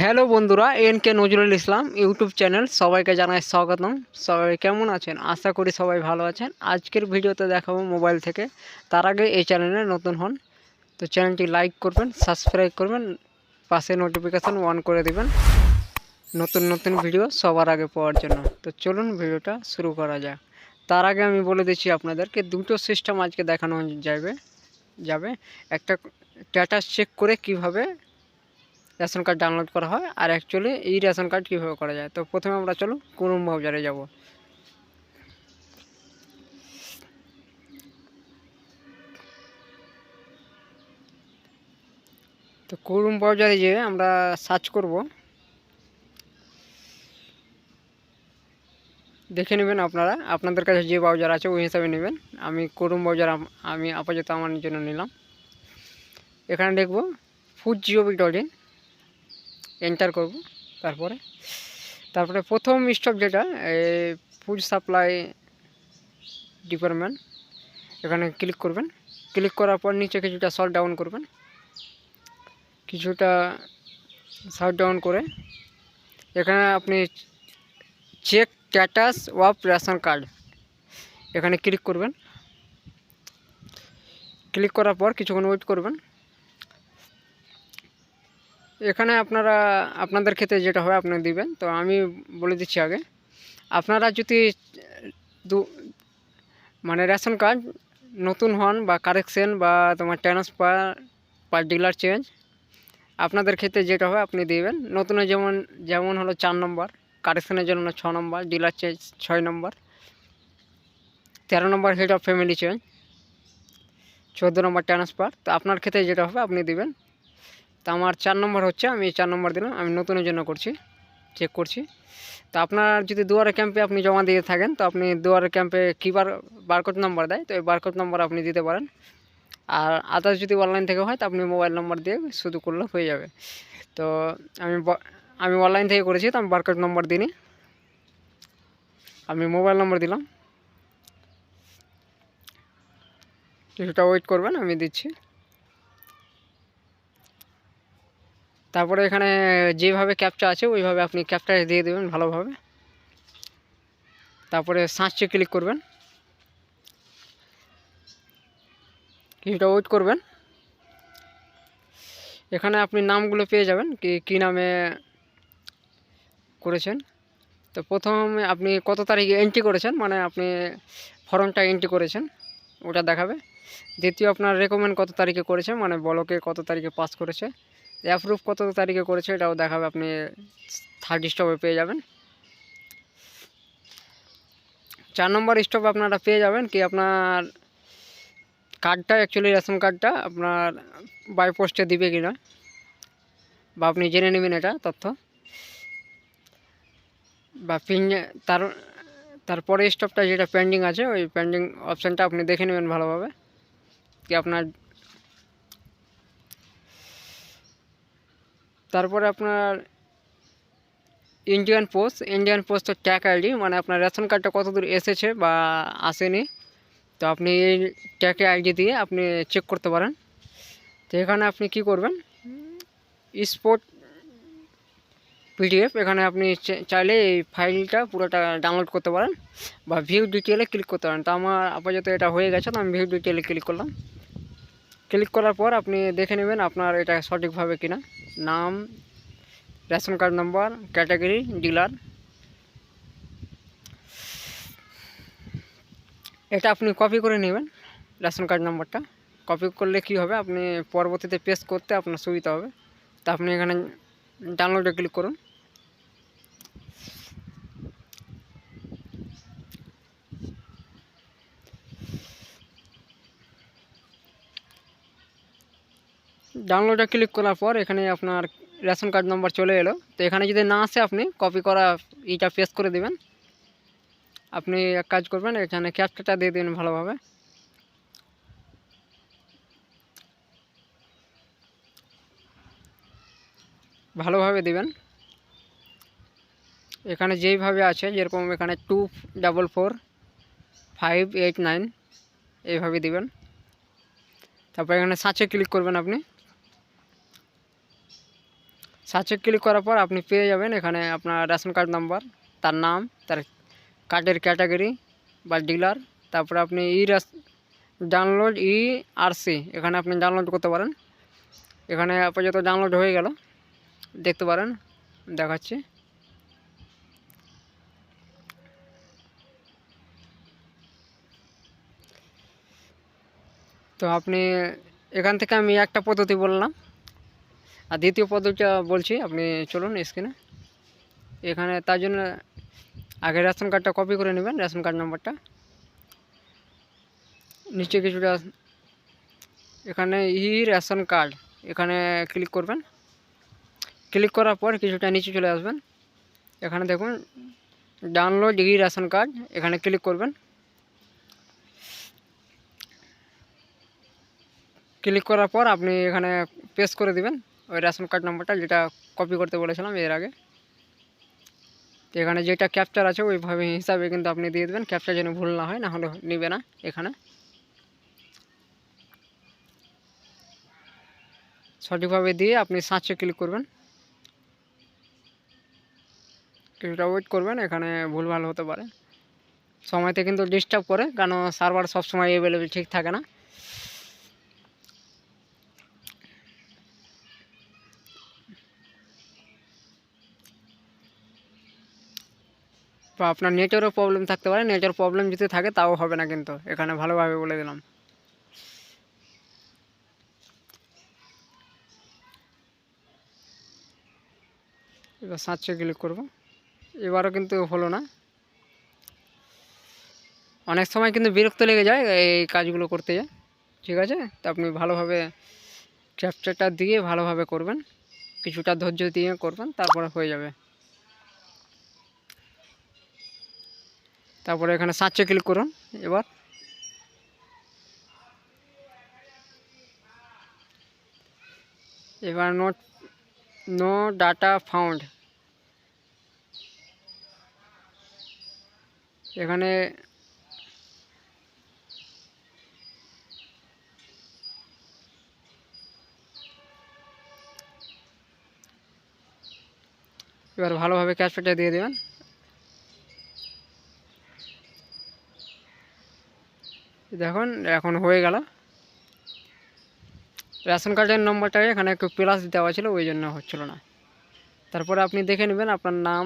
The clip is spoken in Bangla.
হ্যালো বন্ধুরা N K Nazrul Islam YouTube channel, সবাইকে জানাই স্বাগতম। সবাই কেমন আছেন? আশা করি সবাই ভালো আছেন। আজকের ভিডিওতে দেখাবো মোবাইল থেকে। তার আগে এই চ্যানেলে নতুন হন, তো চ্যানেলটি লাইক করবেন, সাবস্ক্রাইব করবেন, পাশে নোটিফিকেশান অন করে দিবেন। নতুন নতুন ভিডিও সবার আগে পাওয়ার জন্য। তো চলুন ভিডিওটা শুরু করা যাক। তার আগে আমি বলে দিচ্ছি আপনাদেরকে, দুটো সিস্টেম আজকে দেখানো যাবে যাবে। একটা স্ট্যাটাস চেক করে কীভাবে রেশন কার্ড ডাউনলোড করা হয় আর অ্যাকচুয়ালি এই রেশন কার্ড কীভাবে করা যায়? তো প্রথমে আমরা চলো কুরুম ব্রাউজারে যাব। তো কুরুম ব্রাউজারে যেয়ে আমরা সার্চ করব। দেখে নেবেন আপনারা, আপনাদের কাছে যে ব্রাউজার আছে ওই হিসাবে নেবেন। আমি কুরুম ব্রাউজার আমি আপাতত আমার জন্য নিলাম। এখানে দেখব food gov dot in enter করব। তারপরে? তারপরে প্রথম স্টপ যেটা ফুড সাপ্লাই ডিপার্টমেন্ট এখানে ক্লিক করবেন। ক্লিক করার পর নিচে কিছুটা শর্ট ডাউন করবেন। কিছুটা শর্ট ডাউন করে এখানে আপনি check status of ration card এখানে ক্লিক করবেন। ক্লিক করার পর কিছুক্ষণ ওয়েট করবেন। এখানে আপনারা, আপনাদের ক্ষেত্রে যেটা হয় আপনি দিবেন। তো আমি বলে দিচ্ছি আগে, আপনারা যদি দু মানে রেশন কার্ড নতুন হন বা কারেকশন বা তোমার ট্রান্সফার ডিলার চেঞ্জ, আপনাদের ক্ষেত্রে যেটা হয় আপনি দিবেন। নতুনে যেমন যেমন হলো চার নম্বর, কারেকশনের জন্য ছ নম্বর, ডিলার চেঞ্জ ছয় নম্বর, তেরো number head of family change চোদ্দ নম্বর ট্রান্সফার, তো আপনার ক্ষেত্রে যেটা হবে আপনি দিবেন। তো আমার চার নম্বর হচ্ছে, আমি চার নম্বর দিলাম, আমি নতুনের জন্য করছি চেক করছি। তো আপনার যদি দুয়ারে ক্যাম্পে আপনি জমা দিয়ে থাকেন, তো আপনি দুয়ারে ক্যাম্পে কী বার বারকোড নম্বর দেয়, তো এই বারকোড নম্বর আপনি দিতে পারেন। আর আদার্স যদি অনলাইন থেকে হয়, তো আপনি মোবাইল নম্বর দিয়ে শুধু করলে হয়ে যাবে। তো আমি আমি অনলাইন থেকে করেছি, তো আমি বারকোড নম্বর দিইনি। আমি মোবাইল নম্বর দিলাম। কিছুটা ওয়েট করবেন, আমি দিচ্ছি। তারপরে এখানে যেভাবে ক্যাপচা আছে, ওইভাবে আপনি ক্যাপটা দিয়ে দেবেন ভালোভাবে। তারপরে সাঁচে ক্লিক করবেন। কিছুটা ওয়েট করবেন। এখানে আপনি নামগুলো পেয়ে যাবেন, কি, কী নামে করেছেন। তো প্রথমে আপনি কত তারিখে এন্ট্রি করেছেন মানে আপনি ফর্মটা এন্ট্রি করেছেন, ওটা দেখাবে। দ্বিতীয় আপনার রেকমেন্ড কত তারিখে করেছে মানে বলকে কত তারিখে পাস করেছে। অ্যাপ্রুভ কত তারিখে করেছে এটাও দেখাবে, আপনি থার্ড স্টপে পেয়ে যাবেন। চার নম্বর স্টপ আপনারা পেয়ে যাবেন কি আপনার কার্ডটা অ্যাকচুয়ালি রেশন কার্ডটা আপনার বাই পোস্টে দিবে কি না বা আপনি জেনে নেবেন এটা তথ্য। বা পিন তার তারপরে স্টপটা যেটা পেন্ডিং আছে, ওই পেন্ডিং অপশানটা আপনি দেখে নেবেন ভালোভাবে। কি আপনার তারপরে আপনার ইন্ডিয়ান পোস্ট ইন্ডিয়ান পোস্ট পোস্টের ট্যাগ আইডি মানে আপনার রেশন কার্ডটা কত দূর এসেছে বা আসেনি। তো আপনি এই ট্যাগ আইডি দিয়ে আপনি চেক করতে পারেন। তো এখানে আপনি কি করবেন? স্পোর্ট পিডিএফ এখানে আপনি চাইলে এই ফাইলটা পুরোটা ডাউনলোড করতে পারেন বা ভিউ ডিটেলে ক্লিক করতে পারেন। তো আমার আপাতত এটা হয়ে গেছে, তো আমি ভিউ ডিটেলে ক্লিক করলাম। ক্লিক করার পর আপনি দেখে নেবেন আপনার এটা সঠিকভাবে কিনা। নাম, ration card number, category, dealer. এটা আপনি কপি করে নেবেন, রেশন কার্ড নম্বরটা। কপি করলে কি হবে? আপনি পরবর্তীতে পেস্ট করতে আপনার সুবিধা হবে। তা আপনি এখানে ডাউনলোডে ক্লিক করুন। ডাউনলোডে ক্লিক করার পর এখানে আপনার রেশন কার্ড নম্বর চলে এলো। তো এখানে যদি না আসে আপনি কপি করা ইটা পেস্ট করে দিবেন। আপনি এক কাজ করবেন, এখানে ক্যাপচাটা দিয়ে দিন ভালোভাবে। ভালোভাবে দিবেন। এখানে যেইভাবে আছে, যেরকম এখানে two double four five eight nine এইভাবে দিবেন। তারপর এখানে সাঁচে ক্লিক করবেন আপনি। সার্চে ক্লিক করার পর আপনি পেয়ে যাবেন এখানে আপনার রেশন কার্ড নাম্বার, তার নাম, তার কার্ডের ক্যাটাগরি বা ডিলার, তারপরে আপনি ই ডাউনলোড ই আর সি, এখানে আপনি ডাউনলোড করতে পারেন। এখানে আপাতত ডাউনলোড হয়ে গেল, দেখতে পারেন, দেখাচ্ছি। তো আপনি এখান থেকে আমি একটা পদ্ধতি বললাম আর দ্বিতীয় পদ্ধতিটা বলছি, আপনি চলুন স্ক্রিনে এখানে তার জন্য আগে রেশন কার্ডটা কপি করে নেবেন, রেশন কার্ড নাম্বারটা নিচে কিছুটা এখানে ই রেশন কার্ড এখানে ক্লিক করবেন। ক্লিক করার পর কিছুটা নিচে চলে আসবেন। এখানে দেখুন ডাউনলোড ই রেশন কার্ড এখানে ক্লিক করবেন। ক্লিক করার পর আপনি এখানে পেস্ট করে দিবেন। ওই রেশন কার্ড নাম্বারটা যেটা কপি করতে বলেছিলাম এর আগে। তো এখানে যেটা ক্যাপচার আছে ওইভাবে হিসাবে কিন্তু আপনি দিয়ে দেবেন। ক্যাপচার যেন ভুল না হয়, না হলে নেবে না এখানে। সঠিকভাবে দিয়ে আপনি সার্চে ক্লিক করবেন। কিছুটা ওয়েট করবেন, এখানে ভুলভাল হতে পারে। সময়তে কিন্তু ডিস্টার্ব করে কারণ সার্ভার সবসময় অ্যাভেলেবেল ঠিক থাকে না। বা আপনার নেটেরও প্রবলেম থাকতে পারে নেটের প্রবলেম যদি থাকে তাও হবে না কিন্তু। এখানে ভালোভাবে বলে দিলাম। এবার সার্চে ক্লিক করব। এবারও কিন্তু হলো না। অনেক সময় কিন্তু বিরক্ত লেগে যায় এই কাজগুলো করতে যায়। ঠিক আছে? তো আপনি ভালোভাবে ক্যাপচারটা দিয়ে ভালোভাবে করবেন। কিছুটা ধৈর্য দিয়ে করবেন, তারপরে হয়ে যাবে। তারপরে এখানে সার্চে ক্লিক করুন, এবার। এবার নোট নো ডাটা ফাউন্ড এখানে এবার ভালোভাবে ক্যাশপেটা দিয়ে দেবেন। দেখুন, এখন হয়ে গেল। রেশন কার্ডের নম্বরটা এখানে একটু প্লাস দেওয়া ছিল, ওই জন্য হচ্ছিল না। তারপরে আপনি দেখে নেবেন আপনার নাম।